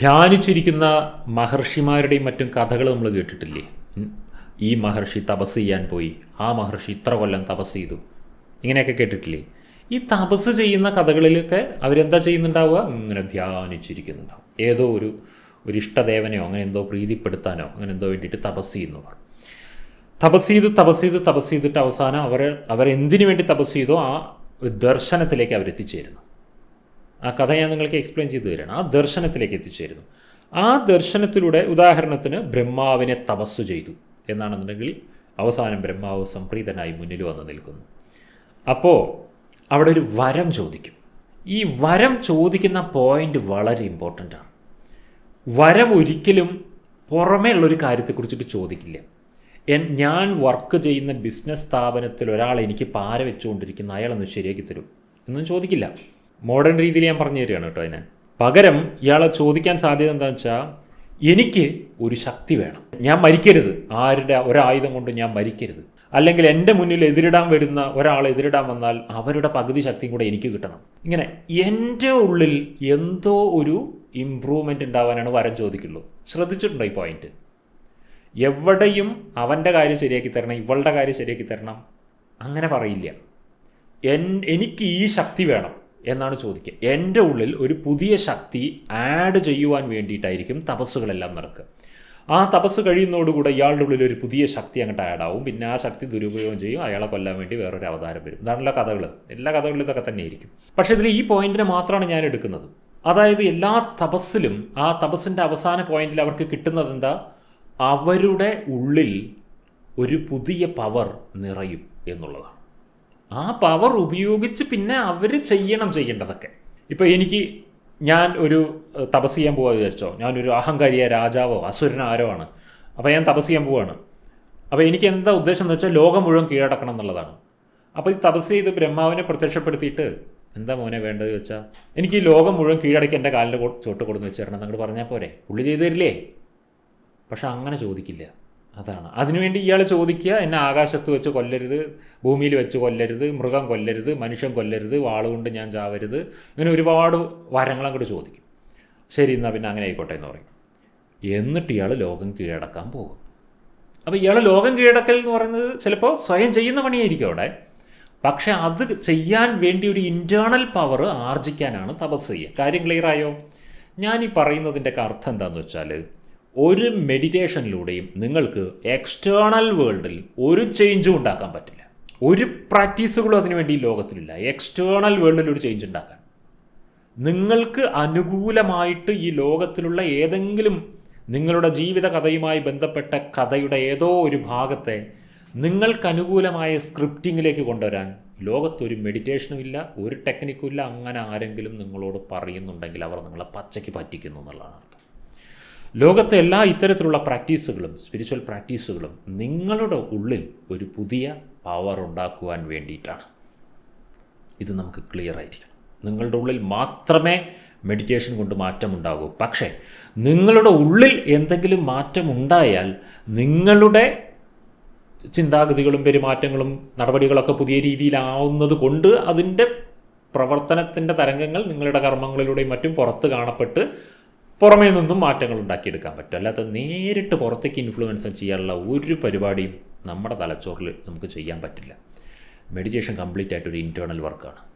ധ്യാനിച്ചിരിക്കുന്ന മഹർഷിമാരുടെയും മറ്റും കഥകൾ നമ്മൾ കേട്ടിട്ടില്ലേ? ഈ മഹർഷി തപസ് ചെയ്യാൻ പോയി. ആ മഹർഷി ഇത്ര കൊല്ലം തപസ് ചെയ്തു. ഇങ്ങനെയൊക്കെ കേട്ടിട്ടില്ലേ? ഈ തപസ് ചെയ്യുന്ന കഥകളിലൊക്കെ അവരെന്താ ചെയ്യുന്നുണ്ടാവുക? ഇങ്ങനെ ധ്യാനിച്ചിരിക്കുന്നുണ്ടാവും. ഏതോ ഒരു ഒരു ഇഷ്ടദേവനെയോ അങ്ങനെ എന്തോ പ്രീതിപ്പെടുത്താനോ അങ്ങനെ എന്തോ വേണ്ടിയിട്ട് തപസ് ചെയ്യുന്നവർ തപസ് ചെയ്ത് തപസ് ചെയ്ത് തപസ് ചെയ്തിട്ട് അവസാനം അവർ അവരെന്തിനു വേണ്ടി തപസ് ചെയ്തോ ആ ദർശനത്തിലേക്ക് അവരെത്തിച്ചേരുന്നു. ആ കഥ ഞാൻ നിങ്ങൾക്ക് എക്സ്പ്ലെയിൻ ചെയ്തു തരാണ്. ആ ദർശനത്തിലേക്ക് എത്തിച്ചേരുന്നു. ആ ദർശനത്തിലൂടെ ഉദാഹരണത്തിന് ബ്രഹ്മാവിനെ തപസ്സു ചെയ്തു എന്നാണെന്നുണ്ടെങ്കിൽ അവസാനം ബ്രഹ്മാവ് സംപ്രീതനായി മുന്നിൽ വന്ന് നിൽക്കുന്നു. അപ്പോൾ അവിടെ ഒരു വരം ചോദിക്കും. ഈ വരം ചോദിക്കുന്ന പോയിന്റ് വളരെ ഇമ്പോർട്ടന്റ് ആണ്. വരം ഒരിക്കലും പുറമേ ഉള്ളൊരു കാര്യത്തെക്കുറിച്ചിട്ട് ചോദിക്കില്ല. ഞാൻ വർക്ക് ചെയ്യുന്ന ബിസിനസ് സ്ഥാപനത്തിൽ ഒരാൾ എനിക്ക് പാര വെച്ചുകൊണ്ടിരിക്കുന്ന അയാളൊന്ന് ശരിയാക്കി തരും എന്നും ചോദിക്കില്ല. മോഡേൺ രീതിയിൽ ഞാൻ പറഞ്ഞു തരികയാണ് കേട്ടോ അതിനെ. പകരം ഇയാളെ ചോദിക്കാൻ സാധ്യത എന്താണെന്ന് വെച്ചാൽ എനിക്ക് ഒരു ശക്തി വേണം. ഞാൻ മരിക്കരുത്. ആരുടെ ഒരായുധം കൊണ്ട് ഞാൻ മരിക്കരുത്. അല്ലെങ്കിൽ എന്റെ മുന്നിൽ എതിരിടാൻ വരുന്ന ഒരാൾ എതിരിടാൻ വന്നാൽ അവരുടെ പകുതി ശക്തിയും കൂടെ എനിക്ക് കിട്ടണം. ഇങ്ങനെ എന്റെ ഉള്ളിൽ എന്തോ ഒരു ഇമ്പ്രൂവ്മെന്റ് ഉണ്ടാവാനാണ് വരം ചോദിക്കുള്ളൂ. ശ്രദ്ധിച്ചിട്ടുണ്ടോ ഈ പോയിന്റ് എവിടെയും അവന്റെ കാര്യം ശരിയാക്കി തരണം ഇവളുടെ കാര്യം ശരിയാക്കി തരണം. അങ്ങനെ പറയില്ല. എനിക്ക് ഈ ശക്തി വേണം. എന്നാണ് ചോദിക്കുക എന്റെ ഉള്ളിൽ ഒരു പുതിയ ശക്തി ആഡ് ചെയ്യുവാൻ വേണ്ടിയിട്ടായിരിക്കും തപസ്സുകളെല്ലാം നടക്കുക. ആ തപസ് കഴിയുന്നതോടുകൂടെ ഇയാളുടെ ഉള്ളിൽ ഒരു പുതിയ ശക്തി അങ്ങോട്ട് ആഡ് ആവും. പിന്നെ ആ ശക്തി ദുരുപയോഗം ചെയ്യും. അയാളെ കൊല്ലാൻ വേണ്ടി വേറൊരു അവതാരം വരും. ഇതാണല്ലോ കഥകൾ എല്ലാ കഥകളിലും ഇതൊക്കെ തന്നെ ആയിരിക്കും പക്ഷേ ഇതിൽ ഈ പോയിന്റിനെ മാത്രമാണ് ഞാൻ എടുക്കുന്നത്. അതായത് എല്ലാ തപസ്സിലും ആ തപസ്സിന്റെ അവസാന പോയിന്റിൽ അവർക്ക് കിട്ടുന്നത് എന്താ? അവരുടെ ഉള്ളിൽ ഒരു പുതിയ പവർ നിറയും എന്നുള്ളതാണ്. ആ പവർ ഉപയോഗിച്ച് പിന്നെ അവർ ചെയ്യണം ചെയ്യേണ്ടതൊക്കെ. ഇപ്പോൾ എനിക്ക് ഞാൻ ഒരു തപസ് ചെയ്യാൻ പോകാൻ വിചാരിച്ചോ? ഞാനൊരു അഹങ്കാരിയ രാജാവോ അസുരനാരോ ആണ്. അപ്പോൾ ഞാൻ തപസ് ചെയ്യാൻ പോവാണ്. അപ്പോൾ എനിക്ക് എന്താ ഉദ്ദേശം എന്ന് വെച്ചാൽ ലോകം മുഴുവൻ കീഴടക്കണം എന്നുള്ളതാണ്. അപ്പോൾ ഈ തപസ് ചെയ്ത് ബ്രഹ്മാവിനെ പ്രത്യക്ഷപ്പെടുത്തിയിട്ട് എന്താ മോനെ വേണ്ടത് വെച്ചാൽ എനിക്ക് ഈ ലോകം മുഴുവൻ കീഴടക്കി എന്റെ കാലിന്റെ ചോട്ട് കൊടുന്ന് വെച്ചേരണം എന്നങ്ങോട്ട് പറഞ്ഞാൽ പോരെ. പുള്ളി ചെയ്തു തരില്ലേ? പക്ഷെ അങ്ങനെ ചോദിക്കില്ല. അതാണ്. അതിനുവേണ്ടി ഇയാൾ ചോദിക്കുക എന്നെ ആകാശത്ത് വെച്ച് കൊല്ലരുത് ഭൂമിയിൽ വെച്ച് കൊല്ലരുത് മൃഗം കൊല്ലരുത് മനുഷ്യൻ കൊല്ലരുത് വാളുകൊണ്ട് ഞാൻ ചാവരുത്. ഇങ്ങനെ ഒരുപാട് വരങ്ങൾ അങ്ങോട്ട് ചോദിക്കും. ശരി എന്നാൽ പിന്നെ അങ്ങനെ ആയിക്കോട്ടെ എന്ന് പറയും. എന്നിട്ട് ഇയാൾ ലോകം കീഴടക്കാൻ പോകും. അപ്പോൾ ഇയാൾ ലോകം കീഴടക്കൽ എന്ന് പറയുന്നത് ചിലപ്പോൾ സ്വയം ചെയ്യുന്ന പണിയായിരിക്കും അവിടെ. പക്ഷെ അത് ചെയ്യാൻ വേണ്ടി ഒരു ഇന്റേർണൽ പവർ ആർജിക്കാനാണ് തപസ് ചെയ്യുക. കാര്യം ക്ലിയറായോ ഞാൻ ഈ പറയുന്നതിന്റെ അർത്ഥം എന്താണെന്ന് വെച്ചാൽ ഒരു മെഡിറ്റേഷനിലൂടെയും നിങ്ങൾക്ക് എക്സ്റ്റേണൽ വേൾഡിൽ ഒരു ചേഞ്ചും ഉണ്ടാക്കാൻ പറ്റില്ല. ഒരു പ്രാക്ടീസുകളും അതിനുവേണ്ടി വേണ്ടി ലോകത്തിലില്ല. എക്സ്റ്റേണൽ വേൾഡിൽ ഒരു ചേഞ്ച് ഉണ്ടാക്കാൻ. നിങ്ങൾക്ക് അനുകൂലമായിട്ട് ഈ ലോകത്തിലുള്ള ഏതെങ്കിലും നിങ്ങളുടെ ജീവിത കഥയുമായി ബന്ധപ്പെട്ട കഥയുടെ ഏതോ ഒരു ഭാഗത്തെ നിങ്ങൾക്ക് അനുകൂലമായ സ്ക്രിപ്റ്റിങ്ങിലേക്ക് കൊണ്ടുവരാൻ ലോകത്തൊരു മെഡിറ്റേഷനും ഇല്ല ഒരു ടെക്നിക്കും ഇല്ല. അങ്ങനെ ആരെങ്കിലും നിങ്ങളോട് പറയുന്നുണ്ടെങ്കിൽ അവർ നിങ്ങളെ പച്ചയ്ക്ക് പറ്റിക്കുന്നു എന്നുള്ളതാണ് അർത്ഥം. ലോകത്തെ എല്ലാ ഇത്തരത്തിലുള്ള പ്രാക്ടീസുകളും സ്പിരിച്വൽ പ്രാക്ടീസുകളും നിങ്ങളുടെ ഉള്ളിൽ ഒരു പുതിയ പവർ ഉണ്ടാക്കുവാൻ വേണ്ടിയിട്ടാണ്. ഇത് നമുക്ക് ക്ലിയർ ആയിരിക്കണം. നിങ്ങളുടെ ഉള്ളിൽ മാത്രമേ മെഡിറ്റേഷൻ കൊണ്ട് മാറ്റമുണ്ടാകൂ. പക്ഷേ നിങ്ങളുടെ ഉള്ളിൽ എന്തെങ്കിലും മാറ്റമുണ്ടായാൽ നിങ്ങളുടെ ചിന്താഗതികളും പെരുമാറ്റങ്ങളും നടപടികളൊക്കെ പുതിയ രീതിയിലാവുന്നത് കൊണ്ട് അതിന്റെ പ്രവർത്തനത്തിന്റെ തരംഗങ്ങൾ നിങ്ങളുടെ കർമ്മങ്ങളിലൂടെയും മറ്റും പുറത്ത് കാണപ്പെട്ട് പുറമേ നിന്നും മാറ്റങ്ങൾ ഉണ്ടാക്കിയെടുക്കാൻ പറ്റും. അല്ലാതെ നേരിട്ട് പുറത്തേക്ക് ഇൻഫ്ലുവൻസ് ചെയ്യാനുള്ള ഒരു പരിപാടിയും നമ്മുടെ തലച്ചോറിൽ നമുക്ക് ചെയ്യാൻ പറ്റില്ല. മെഡിറ്റേഷൻ കംപ്ലീറ്റ് ആയിട്ടൊരു ഇന്റേർണൽ വർക്കാണ്